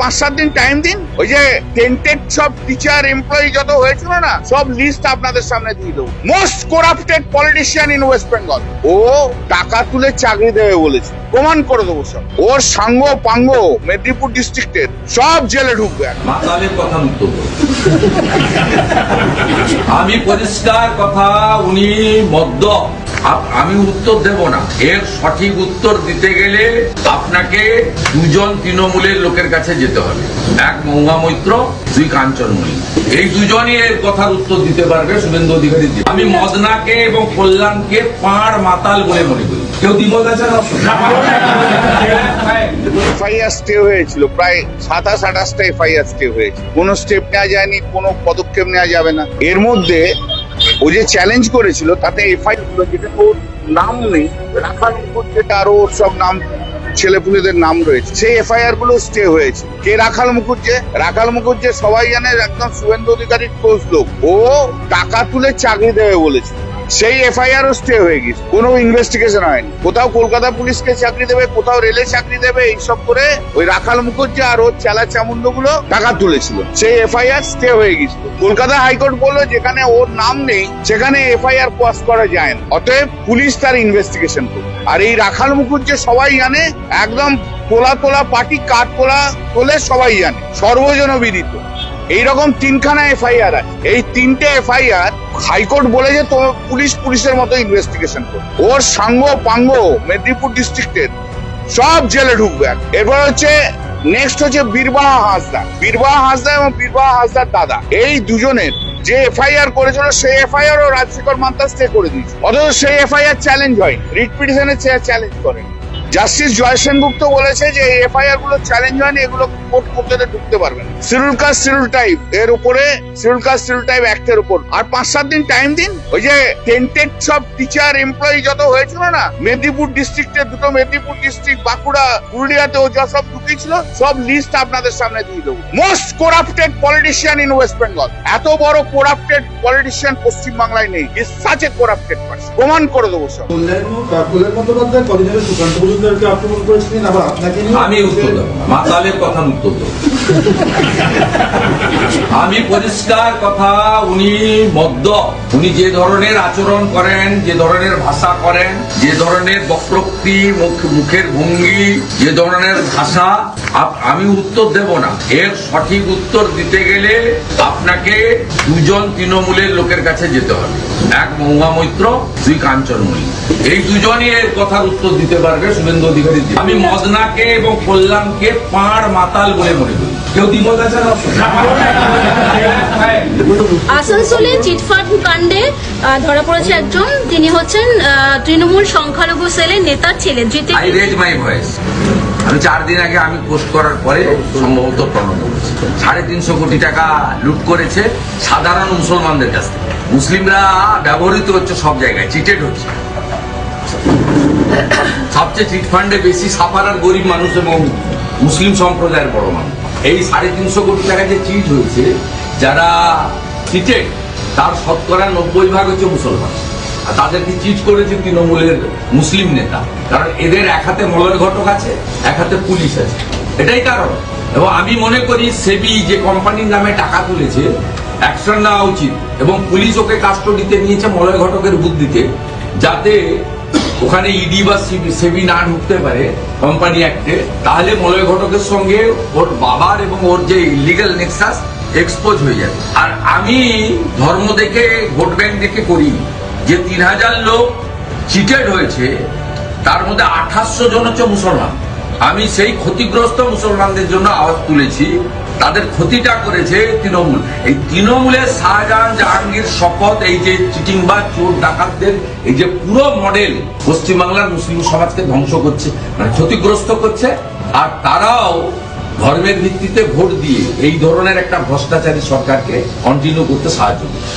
পাঁচ সাত দিন টাইম দিন, ওই যে টেন্টেড সব টিচার এমপ্লয়ি যত হয়েছিল না, সব লিস্ট আপনাদের সামনে দিয়ে দেবো। Most corrupted politician in West Bengal ও টাকা তুলে চাকরি দেবে বলেছে, প্রমাণ করে দেবো সব। ওর সাঙ্গ পাঙ্গ মেদিনীপুর ডিস্ট্রিক্টের সব জেলে ঢুকবে আমি পরিষ্কার কথা, উনি মদ্য আমি উত্তর দেব না। এর সঠিক উত্তর দিতে গেলে আপনাকে দুজন তৃণমূলের লোকের কাছে যেতে হবে। এক মৌমা মৈত্র, দুই কাঞ্চনমণি এই দুজনই এর কথার উত্তর দিতে পারবে, শুভেন্দু অধিকারী দিয়ে। আমি মদনাকে এবং কল্যাণকে পাঁড় মাতাল বলে মনে করি। কেউ দ্বিমত আছে হয়েছিল, প্রায় সাতাশ স্টেপ নেওয়া যায়নি, কোনো পদক্ষেপ নেওয়া যাবে না। এর মধ্যে ও যে চ্যালেঞ্জ করেছিল, তাতে এফআই যেটা, ওর নাম নেই। রাখাল উপর যেটা আরও ওর সব নাম, ছেলেপুলেদের নাম রয়েছে। সেই এফআইআরগুলো স্টে হয়েছে। কে রাখাল মুখুজ্জে রাখাল মুখুজ্জে সবাই জানে, একদম শুভেন্দু অধিকারীর ক্লোজ লোক। ও টাকা তুলে চাকরি দেবে বলেছে সেই এফআইআর স্টে হয়ে গেছে কোনো ইনভেস্টিগেশন হয়নি। কোথাও কলকাতা পুলিশকে চাকরি দেবে, কোথাও রেলে চাকরি দেবে, এইসব করে ওই রাখাল মুখুজ্জে আর ওর চেলা চামুন্ডগুলো টাকা তুলেছিল। সেই এফআইআর স্টে হয়ে গেছিল কলকাতা হাইকোর্ট বলল, যেখানে ওর নাম নেই, সেখানে এফআইআর পাস করা যায় না। অতএব পুলিশ তার ইনভেস্টিগেশন করবে। আর এই রাখাল মুখুজ্জে সবাই জানে, একদম তোলা তোলা পার্টি, কাঠ তোলা তোলে সবাই জানে। সর্বজন বিদিত এইরকম তিনখানা এফআইআর এই তিনটে এফআইআর হাইকোর্ট বলেছে তো পুলিশ পুলিশের মতো ইনভেস্টিগেশন করবে। ওর সাঙ্গ পাঙ্গ মেদিনীপুর ডিস্ট্রিক্টের সব জেলে ঢুকবে। এরপর হচ্ছে নেক্সট হচ্ছে বীরবাহা হাসদা। বীরবাহা হাসদা এবং বীরবাহা হাসদার দাদা। এই দুজনের যে এফআইআর করেছিল সেই এফআইআর ও রাজশেখর মান্তা স্টে করে দিয়েছে। অথচ সেই এফআইআর চ্যালেঞ্জ হয় রিট পিটিশনে চ্যালেঞ্জ করেন জাস্টিস জয় সেনগুপ্ত বলেছে যে এফআইআরগুলো চ্যালেঞ্জ হয়নি, এগুলো কোর্ট করতে ঢুকতে পারবে না। শিডিউল কাস্ট শিডিউল টাইপের উপরে শিডিউল কাস্ট শিডিউল টাইপ অ্যাক্টের উপর। আর পাঁচ, সাত দিন টাইম দিন, ওই যে টেন্টেড সব টিচার এমপ্লয়ি যত হয়েছিল না, মেদিনীপুর ডিস্ট্রিক্টে দুটো মেদিনীপুর ডিস্ট্রিক্ট বাঁকুড়া, পুরুলিয়াতে ও যা সব ঢুকেছিল, সব লিস্ট আপনাদের সামনে দিয়ে দেবো। Most corrupted politician in West Bengal এত বড় করাপ্টেড পলিটিশিয়ান পশ্চিম বাংলায় নেই is such a corrupted person প্রমাণ করে দেবো সব। সুকান্ত আমি পরিষ্কার কথা, উনি মদ্য। উনি যে ধরনের আচরণ করেন, যে ধরনের ভাষা করেন, যে ধরনের বক্রোক্তি, মুখ- মুখের ভঙ্গি, যে ধরনের ভাষা আমি উত্তর দেব না। এর সঠিক উত্তর দিতে গেলে আপনাকে দুজন তৃণমূলের লোকের কাছে যেতে হবে। এক মৌমা মৈত্র, দুই কাঞ্চনমণি এই দুজনই এর কথার উত্তর দিতে পারবে শুভেন্দু অধিকারী। আমি মদনাকে এবং কল্যাণকে পাঁড় মাতাল বলে মনে করি। আসানসোলে চিটফাট কাণ্ডে ধরা পড়েছে একজন। তিনি হচ্ছেন তৃণমূল সংখ্যালঘু সেলের নেতার ছেলে মাই আমি চার দিন আগে আমি পোস্ট করার পরে সম্ভবত প্রণব সাড়ে তিনশো কোটি টাকা লুট করেছে সাধারণ মুসলমানদের কাছ থেকে। মুসলিমরা ব্যবহৃত হচ্ছে সব জায়গায় চিটেড হচ্ছে। সবচেয়ে চিট ফান্ডে বেশি সাফার আর গরিব মানুষ এবং মুসলিম সম্প্রদায়ের বড় মানুষ। এই সাড়ে তিনশো কোটি টাকা যে চিজ হয়েছে, যারা চিটেড তার শতকরা নব্বই ভাগ হচ্ছে মুসলমান। আর তাদেরকে চিট করেছে তৃণমূলের মুসলিম নেতা। কারণ এদের এক হাতে মলয় ঘটক আছে, এক হাতে পুলিশ আছে। এটাই কারণ। এবং আমি মনে করি সেবি যে কোম্পানির নামে টাকা তুলেছে, অ্যাকশন নেওয়া উচিত। এবং পুলিশ ওকে কাস্টডিতে নিয়েছে মলয় ঘটকের বুদ্ধিতে, যাতে ওখানে ইডি বা সেবি না ঢুকতে পারে কোম্পানি অ্যাক্টে তাহলে মলয় ঘটকের সঙ্গে ওর বাবার এবং ওর যে ইলিগাল নেক্সাস এক্সপোজ হয়ে যাবে। আর আমি ধর্ম দেখে ভোট ব্যাংক দেখে করি, যে তিন হাজার লোক চিটেড হয়েছে, তার মধ্যে আঠাশশো জন হচ্ছে মুসলমান। আমি সেই ক্ষতিগ্রস্ত মুসলমানদের জন্য আওয়াজ তুলেছি তাদের ক্ষতিটা করেছে তৃণমূল। এই তৃণমূলে শাহজাহান জাহাঙ্গীর শপথ, এই যে চিটিং বা চোর, ডাকাতদের, এই যে পুরো মডেল পশ্চিমবাংলার মুসলিম সমাজকে ধ্বংস করছে মানে ক্ষতিগ্রস্ত করছে, আর তারাও ধর্মের ভিত্তিতে ভোট দিয়ে এই ধরনের একটা ভ্রষ্টাচারী সরকারকে কন্টিনিউ করতে সাহায্য করছে।